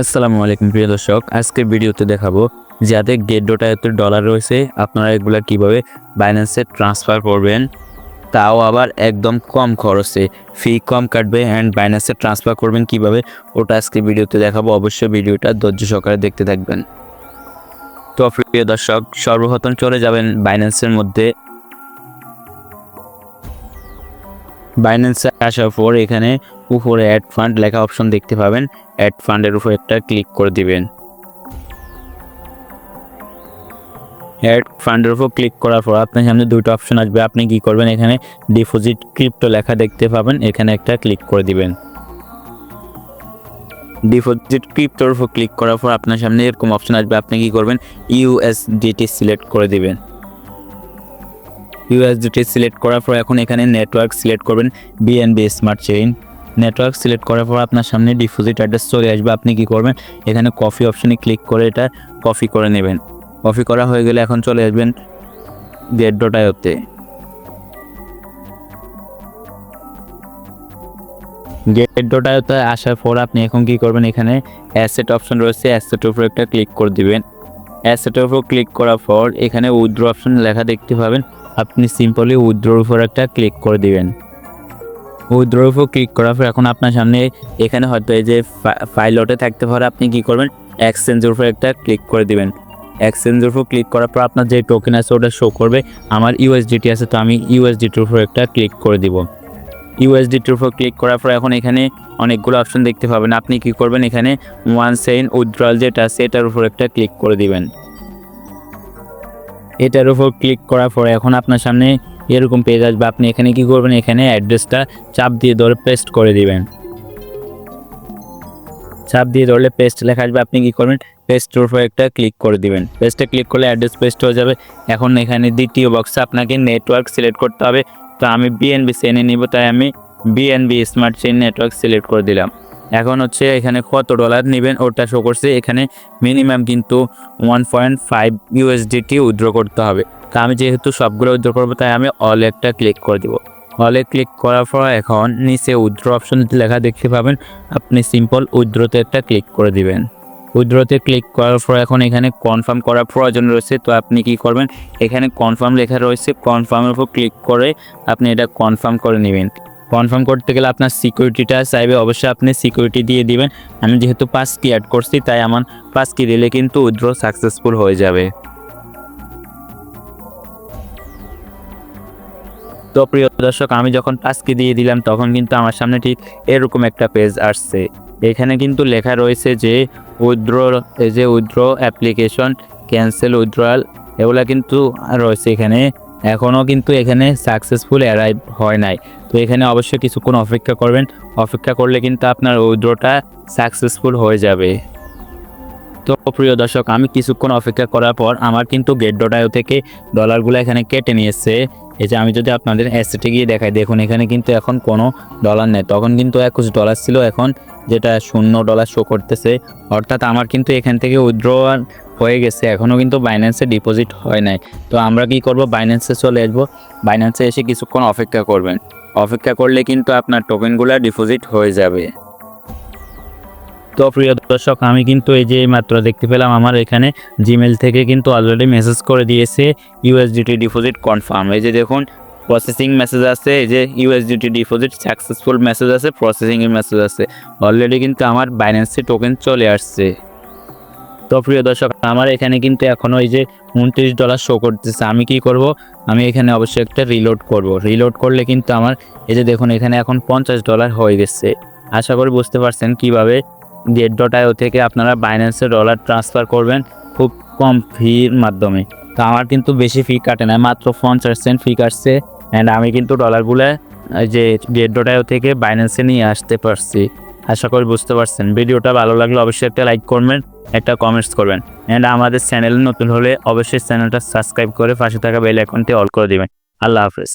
আসসালামু আলাইকুম, প্রিয় দর্শক। আজকের ভিডিওতে দেখাবো যাদের গেট ডোটাতে ডলার রয়েছে, আপনারা এগুলা কীভাবে বাইন্যান্সে ট্রান্সফার করবেন, তাও আবার একদম কম খরচে। ফি কম কাটবে অ্যান্ড বাইন্যান্সে ট্রান্সফার করবেন কীভাবে, ওটা আজকে ভিডিওতে দেখাবো। অবশ্যই ভিডিওটা ধৈর্য সহকারে দেখতে থাকবেন। তো প্রিয় দর্শক, সর্বপ্রথম চলে যাবেন বাইন্যান্সের মধ্যে বাইন্যান্সে আসার পর এখানে উপরে অ্যাড ফান্ড লেখা অপশন দেখতে পাবেন। অ্যাড ফান্ডের উপর একটা ক্লিক করে দিবেন। অ্যাড ফান্ডের উপর ক্লিক করার পর আপনার সামনে দুটো অপশন আসবে। আপনি কি করবেন? এখানে ডিপোজিট ক্রিপ্টো লেখা দেখতে পাবেন। এখানে একটা ক্লিক করে দিবেন। ডিপোজিট ক্রিপ্টোর উপর ক্লিক করার পর আপনার সামনে এরকম অপশন আসবে। আপনি কি করবেন? ইউএসডিটি সিলেক্ট করে দিবেন। ইউএসডিটি সিলেক্ট করার পর এখন এখানে নেটওয়ার্ক সিলেক্ট করবেন BNB smart chain network select করার পর আপনার সামনে ডিপোজিট অ্যাড্রেস চলে আসবে। আপনি কি করবেন? এখানে কফি অপশনে ক্লিক করে এটা কপি করে নেবেন। কপি করা হয়ে গেলে এখন চলে আসবেন গেট ডোটায়তে গেট ডোটায়তে আসার পর আপনি এখন কি করবেন? এখানে অ্যাসেট অপশন রয়েছে। অ্যাসেটের উপর একটা ক্লিক করে দিবেন। অ্যাসেটের উপর ক্লিক করার পর এখানে উইথড্র অপশন লেখা দেখতে পাবেন। আপনি সিম্পলি উইথড্রোর উপর একটা ক্লিক করে দিবেন। উইথড্রোর উপর ক্লিক করার পর এখন আপনার সামনে এখানে হয়তো এই যে ফাইলটে থাকতে পারে, আপনি কি করবেন? এক্সচেঞ্জের উপর একটা ক্লিক করে দিবেন। এক্সচেঞ্জের উপর ক্লিক করার পর আপনার যে টোকেন আছে ওটা শো করবে। আমার ইউএসডিটি আছে, তো আমি ইউএসডিটির উপর একটা ক্লিক করে দিব। ইউএসডিটির উপর ক্লিক করার পর এখন এখানে অনেকগুলো অপশন দেখতে পাবেন। আপনি কি করবেন? এখানে ওয়ান সেন উইথড্রল যেটা এটার উপর একটা ক্লিক করে দিবেন। এটার উপর ক্লিক করার পরে এখন আপনার সামনে এরকম পেজ আসবে। আপনি এখানে কি করবেন? এখানে অ্যাড্রেসটা চাপ দিয়ে ধরে পেস্ট করে দিবেন। চাপ দিয়ে ধরলে পেস্ট লেখা আসবে। আপনি কি করবেন? পেস্টের উপর একটা ক্লিক করে দিবেন। পেস্টে ক্লিক করলে অ্যাড্রেস পেস্ট হয়ে যাবে। এখন এখানে দ্বিতীয় বক্সে আপনাকে নেটওয়ার্ক সিলেক্ট করতে হবে। তো আমি বিএনবি সেনে নিব। তাই আমি BNB smart chain network select করে দিলাম। এখন হচ্ছে এখানে কত ডলার নেবেন ওটা শো করছে। এখানে মিনিমাম কিন্তু one point five USDT withdraw করতে হবে। তা আমি যেহেতু সবগুলো উইথড্র করব, তাই আমি অল একটা ক্লিক করে দিব। অলে ক্লিক করার পর এখন নিচে উইথড্র অপশন লেখা দেখতে পাবেন, আপনি সিম্পল উইথড্রতে একটা ক্লিক করে দিবেন। উইথড্রতে ক্লিক করার পর এখন এখানে কনফার্ম করার প্রয়োজন রয়েছে। তো আপনি কি করবেন? এখানে কনফার্ম লেখা রয়েছে কনফার্মের উপর ক্লিক করে আপনি এটা কনফার্ম করে নেবেন। কনফার্ম করতে গেলে আপনার সিকিউরিটিটা চাইবে, অবশ্যই আপনি সিকিউরিটি দিয়ে দিবেন। আমি যেহেতু পাঁচ কি অ্যাড করছি, তাই আমার পাঁচ কি দিলে কিন্তু উইথড্র সাকসেসফুল হয়ে যাবে। তো প্রিয় দর্শক, আমি যখন পাঁচ কি দিয়ে দিলাম, তখন কিন্তু আমার সামনে ঠিক এরকম একটা পেজ আসছে। এখানে কিন্তু লেখা রয়েছে যে উইথড্র যে উইথড্র অ্যাপ্লিকেশন ক্যান্সেল উইথড্রয়াল এগুলা কিন্তু রয়েছে এখানে। এখনও কিন্তু এখানে সাকসেসফুল অ্যারাইভ হয় নাই। তো এখানে অবশ্যই কিছুক্ষণ অপেক্ষা করবেন। অপেক্ষা করলে কিন্তু আপনার উইড্রোটা সাকসেসফুল হয়ে যাবে। তো প্রিয় দর্শক, আমি কিছুক্ষণ অপেক্ষা করার পর আমার কিন্তু গেট ডটায়ো থেকে ডলারগুলো এখানে কেটে নিয়েছে। এই যে আমি যদি আপনাদের অ্যাসেটে গিয়ে দেখাই, দেখুন এখানে কিন্তু এখন কোনো ডলার নেই। তখন কিন্তু একুশ ডলার ছিল, এখন যেটা শূন্য ডলার শো করতেছে, অর্থাৎ আমার কিন্তু এখান থেকে উইথড্রয়াল হয়ে গেছে এখনও কিন্তু বাইন্যান্সে ডিপোজিট হয় নাই। তো আমরা কি করব? বাইন্যান্সে চলে আসব। বাইন্যান্সে এসে কিছুক্ষণ অপেক্ষা করবেন। অপেক্ষা করলে কিন্তু আপনার টোকেনগুলো ডিপোজিট হয়ে যাবে। তো প্রিয় দর্শক, আমি কিন্তু এই যে মাত্র দেখতে পেলাম, আমার এখানে জিমেল থেকে কিন্তু অলরেডি মেসেজ করে দিয়েছে ইউএসডিটি ডিপোজিট কনফার্ম এই যে দেখুন প্রসেসিং মেসেজ আছে এই যে ইউএসডিটি ডিপোজিট সাকসেসফুল মেসেজ আছে প্রসেসিংয়ের মেসেজ আছে অলরেডি কিন্তু আমার বাইন্যান্সে টোকেন চলে আসছে। তো প্রিয় দর্শক, আমার এখানে কিন্তু এখনও ওই যে উনত্রিশ ডলার শো করতেছে। আমি কি করব? আমি এখানে অবশ্যই একটা রিলোড করব। রিলোড করলে কিন্তু আমার এই যে দেখুন, এখানে এখন পঞ্চাশ ডলার হয়ে গেছে। আশা করি বুঝতে পারছেন কীভাবে গেট ডট আইও থেকে আপনারা বাইন্যান্সে ডলার ট্রান্সফার করবেন খুব কম ফির মাধ্যমে। তো আমার কিন্তু বেশি ফি কাটে না, মাত্র পঞ্চাশ সেন্ট ফি কাটছে অ্যান্ড আমি কিন্তু ডলারগুলো যে গেট ডট আইও থেকে বাইন্যান্সে নিয়ে আসতে পারছি। আশা করি বুঝতে পারছেন। ভিডিওটা ভালো লাগলে অবশ্যই একটা লাইক করবেন, একটা কমেন্টস করবেন। অ্যান্ড আমাদের চ্যানেল নতুন হলে অবশ্যই চ্যানেলটা সাবস্ক্রাইব করে পাশে থাকা বেল অ্যাকাউন্টটি অল করে দেবেন। আল্লাহ হাফেজ।